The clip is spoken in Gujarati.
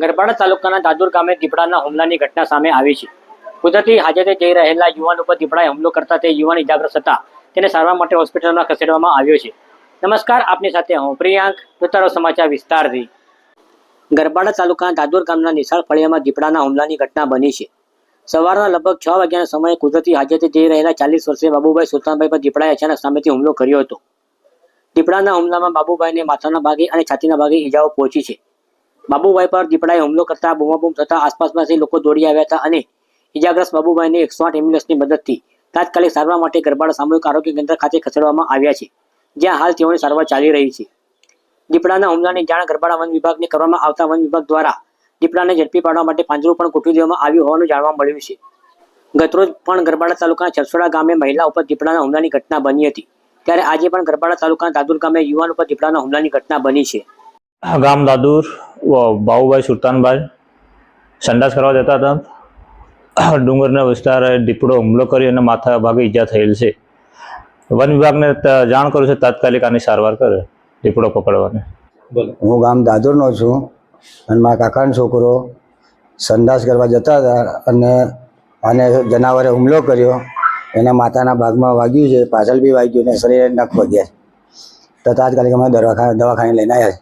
ગરબાડા તાલુકાના દાદુર ગામે દીપડાના હુમલાની ઘટના સામે આવી છે. કુદરતી હાજતે જઈ રહેલા યુવાન ઉપર દીપડાએ હુમલો કરતા તે યુવાન ઇજાગ્રસ્ત હતા. તેને સારવાર માટે હોસ્પિટલમાં ખસેડવામાં આવ્યો છે. નમસ્કાર, આપની સાથે હું પ્રિયાંક ઉત્તરો સમાચાર વિસ્તારથી. ગરબાડા તાલુકાના દાદુર ગામના નિશાળ ફળિયામાં દીપડાના હુમલાની ઘટના બની છે. સવારના લગભગ છ વાગ્યાના સમયે કુદરતી હાજતે જઈ રહેલા ચાલીસ વર્ષીય બાબુભાઈ સુલતાનભાઈ પર દીપડાએ અચાનક સામેથી હુમલો કર્યો હતો. દીપડાના હુમલામાં બાબુભાઈને માથાના ભાગે અને છાતીના ભાગે ઈજાઓ પહોંચી છે. બાબુભાઈ પર દીપડાએ હુમલો કરતા બૂમાબૂમ થતા આસપાસમાંથી લોકો દોડી આવ્યા હતા અને ઇજાગ્રસ્ત બાબુભાઈને એકસો આઠ એમ્બ્યુલન્સની મદદથી તાત્કાલિક સારવાર માટે ગરબાડા સામૂહિક આરોગ્ય કેન્દ્ર ખાતે ખસેડવામાં આવ્યા છે, જ્યાં હાલ તેઓની સારવાર ચાલી રહી છે. દીપડાના હુમલાની જાણ ગરબાડા વન વિભાગને કરવામાં આવતા વન વિભાગ દ્વારા દીપડાને ઝડપી પાડવા માટે પાંજરું પણ ગોઠવી દેવામાં આવ્યું હોવાનું જાણવા મળ્યું છે. ગતરોજ પણ ગરબાડા તાલુકાના છરસોડા ગામે મહિલા ઉપર દીપડાના હુમલાની ઘટના બની હતી, ત્યારે આજે પણ ગરબાડા તાલુકાના દાદુર ગામે યુવાન ઉપર દીપડાના હુમલાની ઘટના બની છે. ગામ દાદુર બાબુભાઈ સુલતાનભાઈ સંડાસ કરવા જતા હતા ડુંગરના વિસ્તારે દીપડો હુમલો કરી અને માથા ભાગે ઈજા થયેલ છે વન વિભાગને જાણ કરું છે તાત્કાલિક આની સારવાર કરે દીપડો પકડવાને હું ગામ દાદરનો છું અને મારા કાકાનો છોકરો સંડાસ કરવા જતા હતા અને અને જનાવરે હુમલો કર્યો, એના માથાના ભાગમાં વાગ્યું છે, પાછળ બી વાગ્યું ને શરીરે નખ વધ્યા તો તાત્કાલિક અમે દવાખાને દવાખાને લઈને આવ્યા છે.